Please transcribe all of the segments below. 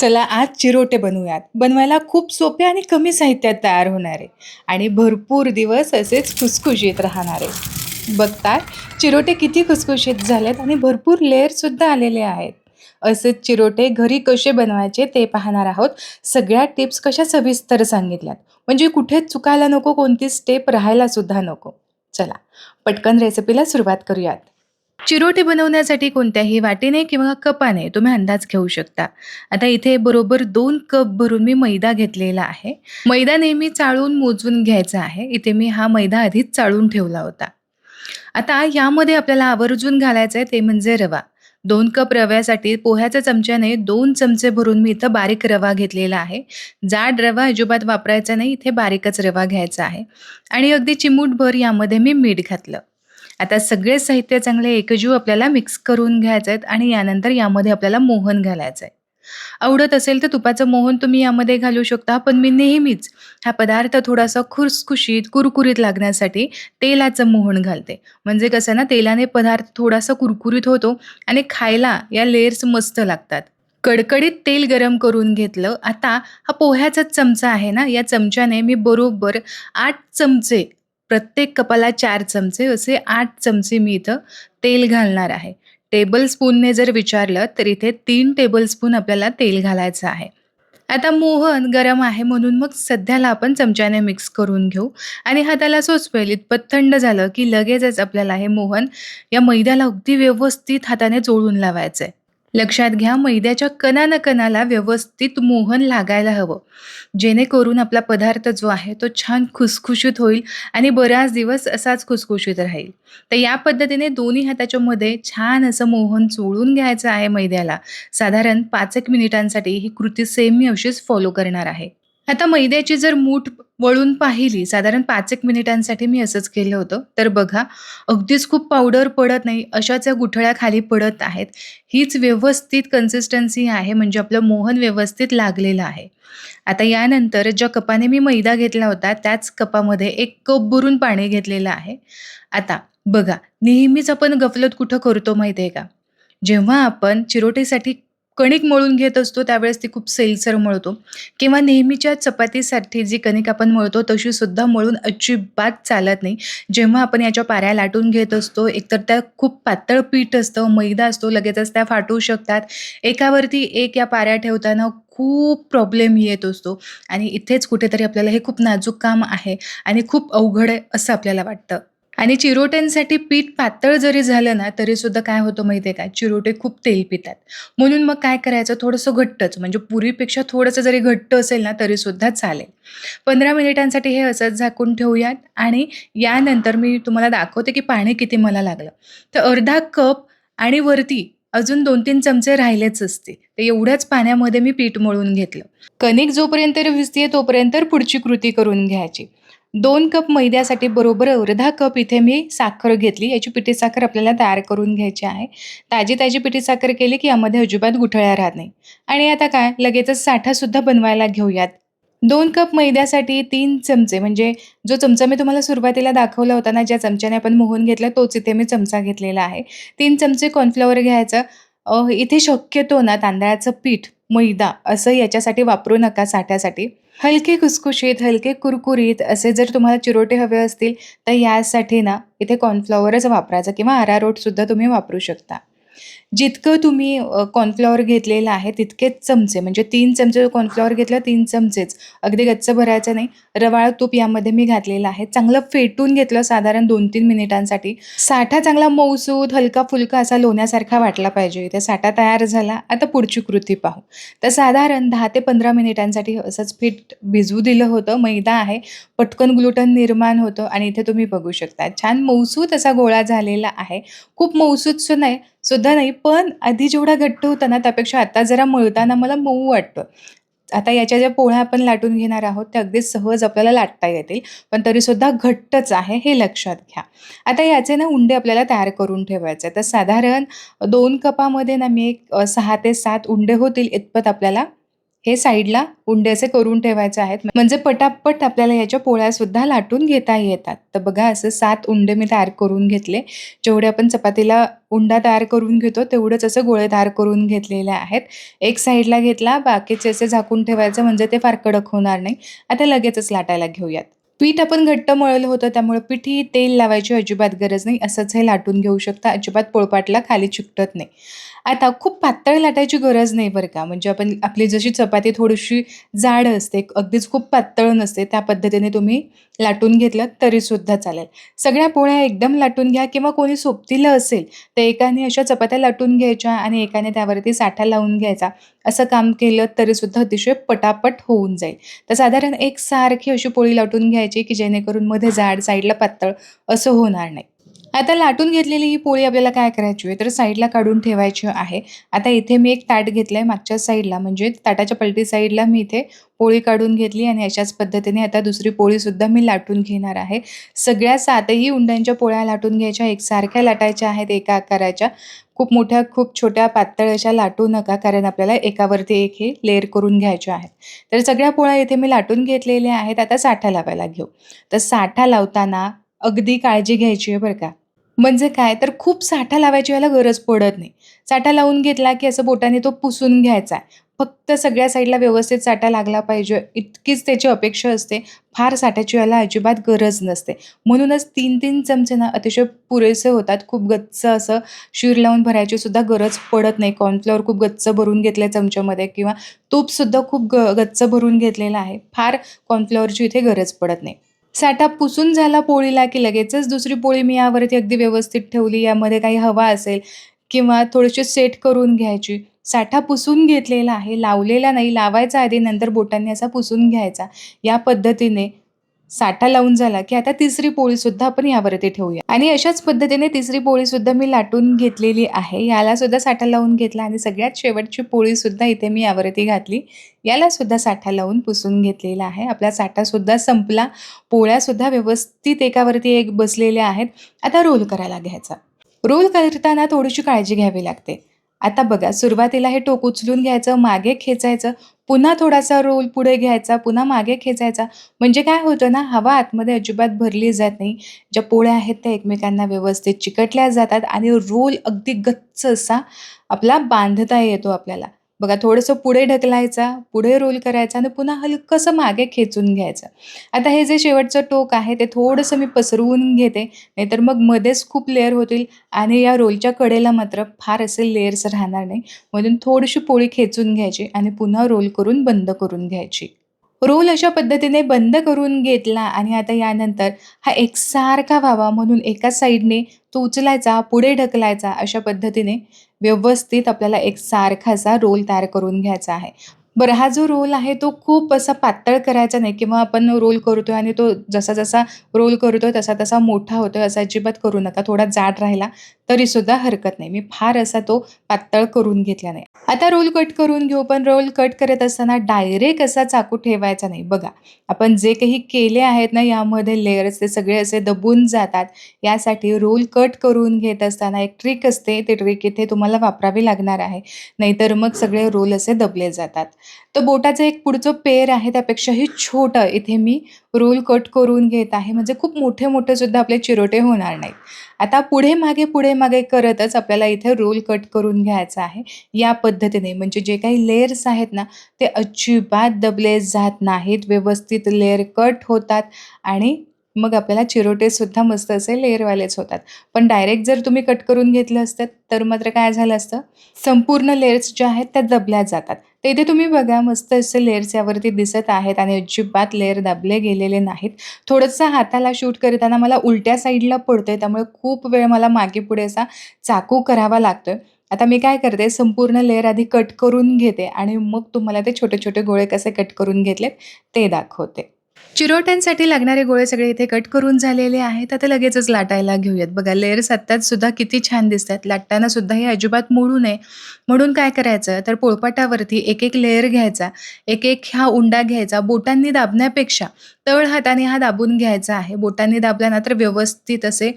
चला आज चिरोटे बनवूयात. बनवायला खूप सोपे आणि कमी साहित्यात तयार होणारे. आणि भरपूर दिवस असेच खुसखुशीत राहणारे. बघता चिरोटे किती खुसखुशीत झालेत आणि भरपूर लेअरसुद्धा आलेले आहेत. असेच चिरोटे घरी कसे बनवायचे ते पाहणार आहोत. सगळ्या टिप्स कशा सविस्तर सांगितल्यात. म्हणजे कुठेच चुकायला नको कोणती स्टेप राहायला सुद्धा नको. चला पटकन रेसिपीला सुरुवात करूयात. चिरोटे बनवण्यासाठी कोणत्याही वाटीने किंवा कपाने तुम्ही अंदाज घेऊ शकता. आता इथे बरोबर दोन कप भरून मी मैदा घेतलेला आहे. मैदा नेहमी चाळून मोजून घ्यायचा आहे. इथे मी हा मैदा आधीच चाळून ठेवला होता. आता यामध्ये आपल्याला आवर्जून घालायचं आहे ते म्हणजे रवा. दोन कप रव्यासाठी पोह्याच्या चमच्याने दोन चमचे भरून मी इथं बारीक रवा घेतलेला आहे. जाड रवा अजिबात वापरायचा नाही. इथे बारीकच रवा घ्यायचा आहे. आणि अगदी चिमूटभर यामध्ये मी मीठ घातलं. आता सगळे साहित्य चांगले एकजीव आपल्याला मिक्स करून घ्यायचे आहेत आणि यानंतर यामध्ये आपल्याला मोहन घालायचं आहे आवडत असेल तर तुपाचं मोहन तुम्ही यामध्ये घालू शकता पण मी नेहमीच हा पदार्थ थोडासा खुसखुशीत कुरकुरीत लागण्यासाठी तेलाचं मोहन घालते. म्हणजे कसं ना तेलाने पदार्थ थोडासा कुरकुरीत होतो आणि खायला या लेयर्स मस्त लागतात. कडकडीत तेल गरम करून घेतलं आता हा पोह्याचा चमचा आहे ना या चमच्याने मी बरोबर आठ चमचे प्रत्येक कपाला चार चमचे असे आठ चमचे मी इथं तेल घालणार आहे. टेबल स्पूनने जर विचारलं तर इथे तीन टेबलस्पून आपल्याला तेल घालायचं आहे. आता मोहन गरम आहे म्हणून मग सध्याला आपण चमच्याने मिक्स करून घेऊ. आणि हाताला सोचवेल इतपत थंड झालं की लगेचच आपल्याला हे मोहन या मैद्याला अगदी व्यवस्थित हाताने चोळून लावायचं आहे लक्षात घ्या मैद्याच्या कणानं कणाला व्यवस्थित मोहन लागायला हवं. जेणेकरून आपला पदार्थ जो आहे तो छान खुसखुशीत होईल आणि बऱ्याच दिवस असाच खुसखुशीत राहील. तर या पद्धतीने दोन्ही हाताच्या मध्ये छान असं मोहन चोळून घ्यायचं आहे मैद्याला. साधारण पाच एक मिनिटांसाठी ही कृती सेम मी अशीच फॉलो करणार आहे. आता मैद्याची जर मूठ वळून पाहिली साधारण पाच एक मिनिटांसाठी मी असंच केलं होतं. तर बघा अगदीच खूप पावडर पडत नाही अशाच या गुठळ्या खाली पडत आहेत. हीच व्यवस्थित कन्सिस्टन्सी आहे म्हणजे आपलं मोहन व्यवस्थित लागलेलं आहे. आता यानंतर ज्या कपाने मी मैदा घेतला होता त्याच कपामध्ये एक कप भरून पाणी घेतलेलं आहे. आता बघा नेहमीच आपण गफलत कुठं करतो माहिती आहे का? जेव्हा आपण चिरोटीसाठी कणिक मळून घेत असतो त्यावेळेस ती खूप सैलसर मळतो. किंवा नेहमीच्या चपातीसाठी जी कणिक आपण मळतो तशी सुद्धा मळून अजिबात चालत नाही. जेव्हा आपण याच्या पाऱ्या लाटून घेत असतो एकतर त्या खूप पातळ पीठ असतं मैदा असतो लगेचच त्या फाटू शकतात. एकावरती एक या पाऱ्या ठेवताना खूप प्रॉब्लेम येत असतो. आणि इथेच कुठेतरी आपल्याला हे खूप नाजूक काम आहे आणि खूप अवघड आहे असं आपल्याला वाटतं. आणि चिरोट्यांसाठी पीठ पातळ जरी झालं ना तरी सुद्धा काय होतं माहिती आहे का? चिरोटे खूप तेल पितात. म्हणून मग काय करायचं? थोडंसं घट्टच म्हणजे पुरीपेक्षा थोडंसं जरी घट्ट असेल ना तरी सुद्धा चालेल. पंधरा मिनिटांसाठी हे असंच झाकून ठेवूयात आणि यानंतर मी तुम्हाला दाखवते की पाणी किती मला लागलं. तर अर्धा कप आणि वरती अजून दोन तीन चमचे राहिलेच असते तर एवढ्याच पाण्यामध्ये मी पीठ मळून घेतलं. कणिक जोपर्यंत भिजते तोपर्यंत पुढची कृती करून घ्यायची. दोन कप मैद्यासाठी बरोबर अर्धा कप इथे मी साखर घेतली. याची पिठी साखर आपल्याला तयार करून घ्यायची आहे. ताजी ताजी पिठी साखर केली की यामध्ये अजिबात गुठळ्या राहत नाही. आणि आता काय? लगेचच साठासुद्धा बनवायला घेऊयात. दोन कप मैद्यासाठी तीन चमचे म्हणजे जो चमचा मी तुम्हाला सुरुवातीला दाखवला होता ना ज्या चमच्याने आपण मोहून घेतला तोच इथे मी चमचा घेतलेला आहे. तीन चमचे कॉर्नफ्लॉवर घ्यायचं. इथे शक्यतो ना तांदळाचं पीठ मैदा असं याच्यासाठी वापरू नका साठ्यासाठी. हलके खुसखुशीत हलके कुरकुरीत असे जर तुम्हाला चिरोटे हवे असतील तर यासाठी ना इथे कॉर्नफ्लॉवरच वापरायचं किंवा आरारोटसुद्धा तुम्ही वापरू शकता. जितकं तुम्ही कॉर्नफ्लॉवर घेतलेलं आहे तितकेच चमचे म्हणजे तीन चमचे कॉर्नफ्लॉवर घेतलं तीन चमचेच. अगदी गच्च भरायचं नाही. रवाळ तूप यामध्ये मी घातलेलं आहे. चांगलं फेटून घेतलं साधारण दोन तीन मिनिटांसाठी. साठा चांगला मऊसूत हलका फुलका असा लोण्यासारखा वाटला पाहिजे. इथे साठा तयार झाला. आता पुढची कृती पाहू. तर साधारण दहा ते पंधरा मिनिटांसाठी असंच पीठ भिजवू दिलं होतं. मैदा आहे. पटकन ग्लुटन निर्माण होतं आणि इथे तुम्ही बघू शकता. छान मऊसूत असा गोळा झालेला आहे. खूप मऊसूत नाही. सुद्धा नाही पण आधी जेवढा घट्ट होता ना त्यापेक्षा आता जरा मळताना मला मऊ वाटतं. आता याच्या ज्या पोळ्या आपण लाटून घेणार आहोत त्या अगदी सहज आपल्याला लाटता येतील पण तरीसुद्धा घट्टच आहे हे लक्षात घ्या. आता याचे ना उंडे आपल्याला तयार करून ठेवायचे तर साधारण दोन कपामध्ये ना मी एक सहा ते सात उंडे होतील इतपत आपल्याला हे साईडला उंडे असे करून ठेवायचे आहेत. म्हणजे पटापट आपल्याला याच्या पोळ्या सुद्धा लाटून घेता येतात. तर बघा असं सात उंडे मी तयार करून घेतले. जेवढे आपण चपातीला उंडा तयार करून घेतो तेवढंच असं गोळे तयार करून घेतलेले आहेत. एक साईडला घेतला बाकीचे असे झाकून ठेवायचं म्हणजे ते फार कडक होणार नाही. आता लगेचच लाटायला घेऊयात. पीठ आपण घट्ट मळलं होतं त्यामुळे पिठी तेल लावायची अजिबात गरज नाही. असंच हे लाटून घेऊ शकता. अजिबात पोळपाटला खाली चिकटत नाही. आता खूप पातळ लाटायची गरज नाही बरं का. म्हणजे आपण आपली जशी चपाती थोडीशी जाड असते अगदीच खूप पातळ नसते त्या पद्धतीने तुम्ही लाटून घेतलं तरीसुद्धा चालेल. सगळ्या पोळ्या एकदम लाटून घ्या किंवा कोणी सोबतीलं असेल तर एकाने अशा चपात्या लाटून घ्यायच्या आणि एकाने त्यावरती साठा लावून घ्यायचा. असं काम केलं तरीसुद्धा अतिशय पटापट होऊन जाईल. तर साधारण एक सारखी अशी पोळी लाटून घ्यायची. की जेणेकरून मध्ये जाड साईडला पातळ असं होणार नाही. आता लाटून घेतलेली ही पोळी आपल्याला काय करायची आहे? तर साईडला काढून ठेवायची आहे. आता इथे मी एक ताट घेतलं आहे मागच्या साईडला. म्हणजे ताटाच्या पलटी साईडला मी इथे पोळी काढून घेतली आणि अशाच पद्धतीने आता दुसरी पोळीसुद्धा मी लाटून घेणार आहे. सगळ्या सातही उंड्यांच्या पोळ्या लाटून घ्यायच्या. एकसारख्या लाटायच्या आहेत एका आकाराच्या. खूप मोठ्या खूप छोट्या पातळ अशा लाटू नका कारण आपल्याला एकावरती एक हे लेअर करून घ्यायचे आहेत. तर सगळ्या पोळ्या इथे मी लाटून घेतलेल्या आहेत. आता साठा लावायला घेऊ. तर साठा लावताना अगदी काळजी घ्यायची आहे बरं का. म्हणजे काय? तर खूप साठा लावायची याला गरज पडत नाही. साठा लावून घेतला की असं बोटाने तो पुसून घ्यायचा आहे. फक्त सगळ्या साईडला व्यवस्थित साठा लागला पाहिजे. इतकीच त्याची अपेक्षा असते. फार साठ्याची याला अजिबात गरज नसते. म्हणूनच तीन तीन चमचे ना अतिशय पुरेसे होतात. खूप गच्च असं शिर लावून भरायची सुद्धा गरज पडत नाही. कॉर्नफ्लॉवर खूप गच्च भरून घेतलं चमच्यामध्ये किंवा तूपसुद्धा खूप ग गच्च भरून घेतलेलं आहे. फार कॉर्नफ्लॉवरची इथे गरज पडत नाही. साठा पुसून झाला पोळीला की लगेचच दुसरी पोळी मी यावरती अगदी व्यवस्थित ठेवली यामध्ये काही हवा असेल किंवा थोडीशी सेट करून घ्यायची. साठा पुसून घेतलेला आहे लावलेला नाही लावायचा आधी नंतर बोटांनी असा पुसून घ्यायचा. या पद्धतीने साठा लावून झाला की आता तिसरी पोळी सुद्धा आपण यावरती ठेवूया. आणि अशाच पद्धतीने तिसरी पोळी सुद्धा मी लाटून घेतलेली आहे. याला सुद्धा साठा लावून घेतला आणि सगळ्यात शेवटची पोळी सुद्धा इथे मी यावरती घातली. याला सुद्धा साठा लावून पुसून घेतलेला आहे. आपला साठा सुद्धा संपला. पोळ्या सुद्धा व्यवस्थित एकावरती एक बसलेल्या आहेत. आता रोल करायला घ्यायचा. रोल करताना थोडीशी काळजी घ्यावी लागते. आता बघा सुरुवातीला हे टोक उचलून घ्यायचं मागे खेचायचं पुन्हा थोडासा रोल पुढे घ्यायचा पुन्हा मागे खेचायचा. म्हणजे काय होतं ना हवा आतमध्ये अजिबात भरली जात नाही. ज्या पोळ्या आहेत त्या एकमेकांना व्यवस्थित चिकटल्या जातात आणि रोल अगदी गच्च असा आपला बांधता येतो आपल्याला. बघा थोडंसं पुढे ढकलायचा पुढे रोल करायचा आणि पुन्हा हलकंसं मागे खेचून घ्यायचं. आता हे जे शेवटचं टोक आहे ते थोडंसं मी पसरवून घेते नाहीतर मग मध्येच खूप लेअर होतील आणि या रोलच्या कडेला मात्र फार असे लेअर्स राहणार नाही. म्हणून थोडीशी पोळी खेचून घ्यायची आणि पुन्हा रोल करून बंद करून घ्यायची. रोल अशा पद्धतीने बंद करून घेतला आणि आता यानंतर हा एकसारखा व्हावा म्हणून एका साईडने तो उचलायचा पुढे ढकलायचा अशा पद्धतीने व्यवस्थित आपल्याला एक सारखासा रोल तयार करून घ्यायचा आहे. बरं हा जो रोल आहे तो खूप असा पातळ करायचा नाही किंवा आपण रोल करतोय आणि तो जसा जसा रोल करतोय तसा तसा मोठा होतोय असा अजिबात करू नका. थोडा जाड राहिला तरीसुद्धा हरकत नाही. मी फार असा तो पातळ करून घेतला नाही. आता रोल कट करून घेऊ पण रोल कट करत असताना डायरेक्ट असा चाकू ठेवायचा नाही. बघा आपण जे काही केले आहेत ना यामध्ये लेअर्स ते सगळे असे दबून जातात. यासाठी रोल कट करून घेत असताना एक ट्रिक असते. ते ट्रिक इथे तुम्हाला वापरावी लागणार आहे. नाहीतर मग सगळे रोल असे दबले जातात. तर बोटाचं एक पुढचं पेर आहे त्यापेक्षाही छोटं इथे मी रोल कट करून घेत आहे. म्हणजे खूप मोठे मोठे सुद्धा आपले चिरोटे होणार नाहीत. आता पुढे मागे पुढे मागे करतच आपल्याला इथे रोल कट करून घ्यायचा आहे. या पद्धतीने म्हणजे जे काही लेयर्स आहेत ना ते अजिबात दबले जात नाहीत. व्यवस्थित लेअर कट होतात आणि मग आपल्याला चिरोटेसुद्धा मस्त असे लेअरवालेच होतात. पण डायरेक्ट जर तुम्ही कट करून घेतलं असतं तर मात्र काय झालं असतं? संपूर्ण लेअर्स ज्या आहेत त्या दबल्या जातात. तर इथे तुम्ही बघा मस्त असे लेअर्स यावरती दिसत आहेत आणि अजिबात लेअर दाबले गेलेले नाहीत. थोडंसं हाताला शूट करताना मला उलट्या साईडला पडतोय त्यामुळे खूप वेळ मला मागे पुढे असा चाकू करावा लागतोय. आता मी काय करते संपूर्ण लेअर आधी कट करून घेते आणि मग तुम्हाला ते छोटे छोटे गोळे कसे कट करून घेतलेत ते दाखवते. चिरोट्यांसाठी लागणारे गोळे सगळे इथे कट करून झालेले आहेत. आता लगेचच लाटायला घेऊयात. बघा लेअर्स आत्ताच सुद्धा किती छान दिसतात. लाटताना सुद्धा हे अजिबात मोडू नये. म्हणून काय करायचं? तर पोळपाटावरती एक एक लेयर घ्यायचा. एक एक हा उंडा घ्यायचा बोटांनी दाबण्यापेक्षा. तळ हाताने हा दाबून घ्यायचा आहे. बोटांनी दाबल्यानंतर व्यवस्थित असे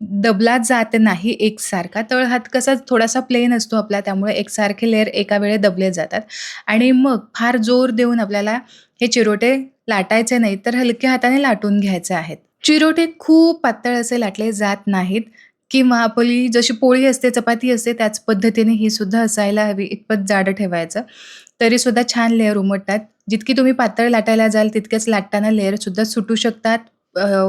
दबला जात नाही एकसारखा. तळहात कसा थोडासा प्लेन असतो आपला त्यामुळे एकसारखे लेअर एका वेळे दबले जातात. आणि मग फार जोर देऊन आपल्याला हे चिरोटे लाटायचे नाहीत, तर हलक्या हाताने लाटून घ्यायचे आहेत. चिरोटे खूप पातळ असे लाटले जात नाहीत किंवा आपली जशी पोळी असते, चपाती असते त्याच पद्धतीने ही सुद्धा असायला हवी इतपत जाडं ठेवायचं. तरीसुद्धा छान लेयर उमटतात. जितकी तुम्ही पातळ लाटायला जाल तितकेच लाटताना लेयरसुद्धा सुटू शकतात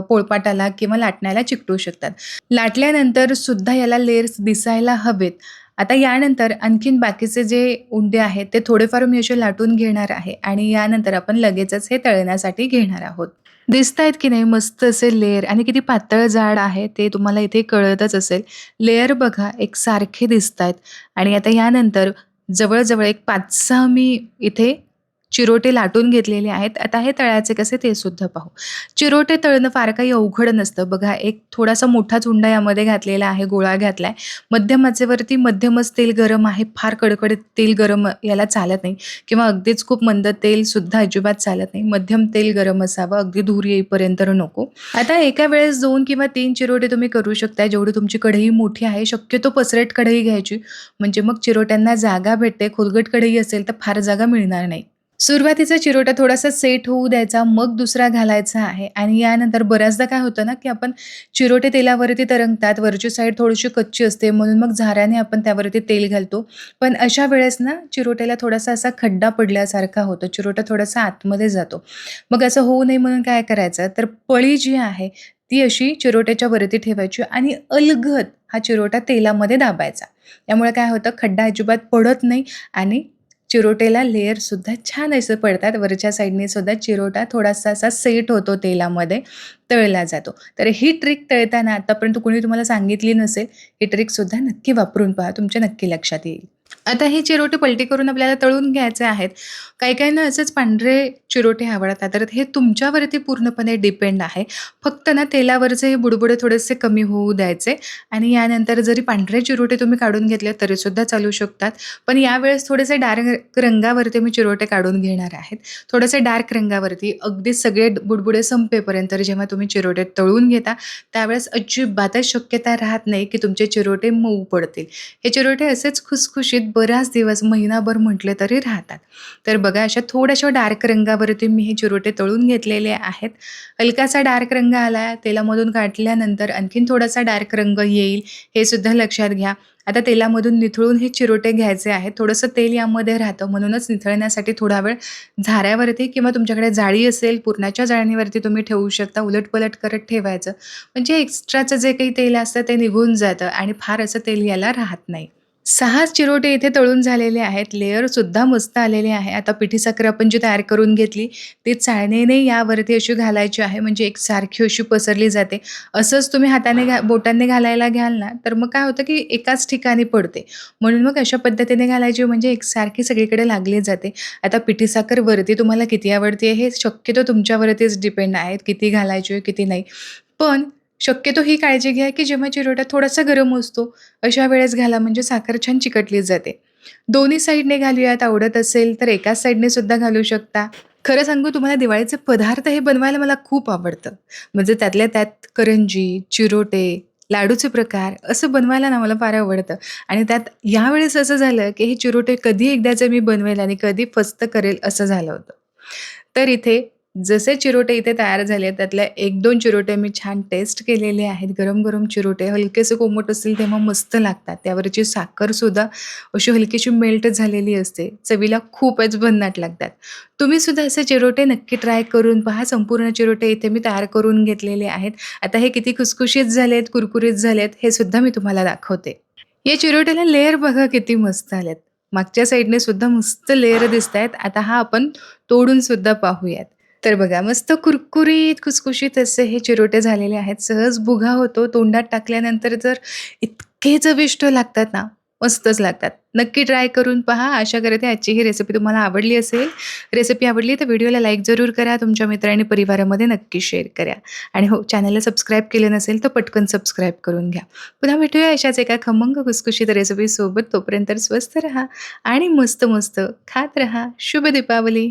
पोळपाटाला किंवा लाटण्याला चिकटू शकतात. लाटल्यानंतर सुद्धा याला लेअर्स दिसायला हवेत. आता यानंतर आणखीन बाकीचे जे उंडे आहेत ते थोडेफार मी असे लाटून घेणार आहे आणि यानंतर आपण लगेचच हे तळण्यासाठी घेणार आहोत. दिसत आहेत की नाही मस्त असे लेअर आणि किती पातळ जाड आहे ते तुम्हाला इथे कळतच असेल. लेअर बघा एकसारखे आहेत आणि आता यानंतर जवळजवळ एक 5-6 मी इथे चिरोटे लाटून घेतलेले आहेत. आता हे तळायचे कसे ते सुद्धा पाहू. चिरोटे तळणं फार काही अवघड नसतं. बघा एक थोडासा मोठाच चुंडा यामध्ये घातलेला आहे, गोळा घातलाय. मध्यम आचेवरती मध्यमच तेल गरम आहे. फार कडकडीत तेल गरम याला चालत नाही किंवा अगदीच खूप मंद तेलसुद्धा अजिबात चालत नाही. मध्यम तेल गरम असावं, अगदी धूर येईपर्यंत नको. आता एका वेळेस दोन किंवा तीन चिरोटे तुम्ही करू शकता. जेवढी तुमची कढई मोठी आहे, शक्यतो पसरट कढई घ्यायची. म्हणजे मग चिरोट्यांना जागा भेटते. खोलगट कढई असेल तर फार जागा मिळणार नाही. सुरुवातीचा चिरोटा थोडासा सेट होऊ द्यायचा, मग दुसरा घालायचा आहे आणि यानंतर बऱ्याचदा काय होतं ना, की आपण चिरोटे तेलावरती तरंगतात, वरची साईड थोडीशी कच्ची असते म्हणून मग झाऱ्याने आपण त्यावरती तेल घालतो. पण अशा वेळेस ना चिरोट्याला थोडासा असा खड्डा पडल्यासारखा होतो. चिरोटा थोडासा आतमध्ये जातो. मग असं होऊ नये म्हणून काय करायचं, तर पळी जी आहे ती अशी चिरोट्याच्या वरती ठेवायची आणि अलगद हा चिरोटा तेलामध्ये दाबायचा. त्यामुळे काय होतं खड्डा अजिबात पडत नाही आणि चिरोटेला लेअरसुद्धा छान असं पडतात. वरच्या साईडने सुद्धा चिरोटा थोडासा असा सेट होतो तेलामध्ये, तळला जातो. तर ही ट्रिक तळताना आतापर्यंत कोणी तुम्हाला सांगितली नसेल, ही ट्रिकसुद्धा नक्की वापरून पहा. तुमच्या नक्की लक्षात येईल. आता हे चिरोटे पलटी करून आपल्याला तळून घ्यायचे आहेत. काही-काहींना असेच पांढरे चिरोटे आवडतात, तर हे तुमच्यावरती पूर्णपणे डिपेंड आहे. फक्त ना तेलावरचे हे बुडबुडे थोडेसे कमी होऊ द्यायचे आणि यानंतर जरी पांढरे चिरोटे तुम्ही काढून घेतले तरीसुद्धा चालू शकतात. पण यावेळेस थोडेसे डार्क रंगावरती मी चिरोटे काढून घेणार आहेत. थोडेसे डार्क रंगावरती अगदी सगळे बुडबुडे संपेपर्यंत जेव्हा तुम्ही चिरोटे तळून घेता, त्यावेळेस अजिबातच शक्यता राहत नाही, की तुमचे चिरोटे मऊ पडतील. हे चिरोटे असेच खुसखुशीत बराच दिवस महिनाभर म्हटले तरी राहतात. तर बघा अशा थोड्याशा डार्क रंगावरती मी हे चिरोटे तळून घेतलेले आहेत. हलकासा डार्क रंग आला, तेलामधून काढल्यानंतर आणखीन थोडासा डार्क रंग येईल, हे सुद्धा लक्षात घ्या. आता तेलामधून निथळून हे चिरोटे घ्यायचे आहेत. थोडंसं तेल यामध्ये राहतं म्हणूनच निथळण्यासाठी थोडा वेळ झाऱ्यावरती किंवा तुमच्याकडे जाळी असेल, पुरणाच्या जाळणीवरती तुम्ही ठेवू शकता. उलट-पलट करत ठेवायचं. म्हणजे एक्स्ट्राचं जे काही तेल असतं ते निघून जातं आणि फार असं तेल याला राहत नाही. 6 चिरोटे इथे तळून झालेले आहेत. लेयरसुद्धा मस्त आलेले आहे. आता पिठी साखर आपण जी तयार करून घेतली, ती चाळणीने यावरती अशी घालायची आहे म्हणजे एकसारखी अशी पसरली जाते. असंच तुम्ही हाताने घा बोटांनी घालायला घ्याल ना, तर मग काय होतं, की एकाच ठिकाणी पडते. म्हणून मग अशा पद्धतीने घालायची म्हणजे एकसारखी सगळीकडे लागली जाते. आता पिठी साखर वरती तुम्हाला किती आवडते हे शक्यतो तुमच्यावरतीच डिपेंड आहे, किती घालायची किती नाही. पण शक्यतो ही काळजी घ्या, की जेव्हा चिरोटा थोडासा गरम असतो, अशा वेळेस घाला म्हणजे साखर छान चिकटली जाते. दोन्ही साईडने घालूयात आवडत असेल तर एकाच साईडने सुद्धा घालू शकता. खरं सांगू तुम्हाला दिवाळीचे पदार्थ हे बनवायला मला खूप आवडतं. म्हणजे त्यातल्या त्यात करंजी, चिरोटे, लाडूचे प्रकार असं बनवायला ना मला फार आवडतं आणि त्यात यावेळेस असं झालं, की हे चिरोटे कधी एकदाचं मी बनवेल आणि कधी फस्त करेल असं झालं होतं. तर इथे जसे चिरोटे इथे तयार झाले त्यातल्या 1-2 चिरोटे मी छान टेस्ट केलेले आहेत. गरम-गरम चिरोटे हलकेसे कोमट असतील तेव्हा मस्त लागतात. त्यावरची साखरसुद्धा अशी हलकीशी मेल्ट झालेली असते. चवीला खूपच भन्नाट लागतात. तुम्ही सुद्धा असे चिरोटे नक्की ट्राय करून पहा. संपूर्ण चिरोटे इथे मी तयार करून घेतलेले आहेत. आता हे किती खुसखुशीत झालेत, कुरकुरीत झालेत हे सुद्धा मी तुम्हाला दाखवते. या चिरोट्याला लेअर बघा किती मस्त आलेत. मागच्या साईडने सुद्धा मस्त लेयर दिसतायत. आता हा आपण तोडून सुद्धा पाहूयात. तर बघा मस्त कुरकुरीत, खुसखुशीत असे हे चिरोटे झालेले आहेत. सहज भुगा होतो. तोंडात टाकल्यानंतर तर इतके चविष्ट लागतात ना, मस्तच लागतात. नक्की ट्राय करून पहा. आशा करते आजची ही रेसिपी तुम्हाला आवडली असेल. रेसिपी आवडली तर व्हिडिओला लाईक जरूर करा. तुमच्या मित्र आणि परिवारामध्ये नक्की शेअर करा. आणि हो चॅनलला सबस्क्राईब केलं नसेल तर पटकन सबस्क्राईब करून घ्या. पुन्हा भेटूया अशाच एका खमंग कुसकुशीत रेसिपीसोबत. तोपर्यंत स्वस्त राहा आणि मस्त-मस्त खात रहा शुभ दीपावली!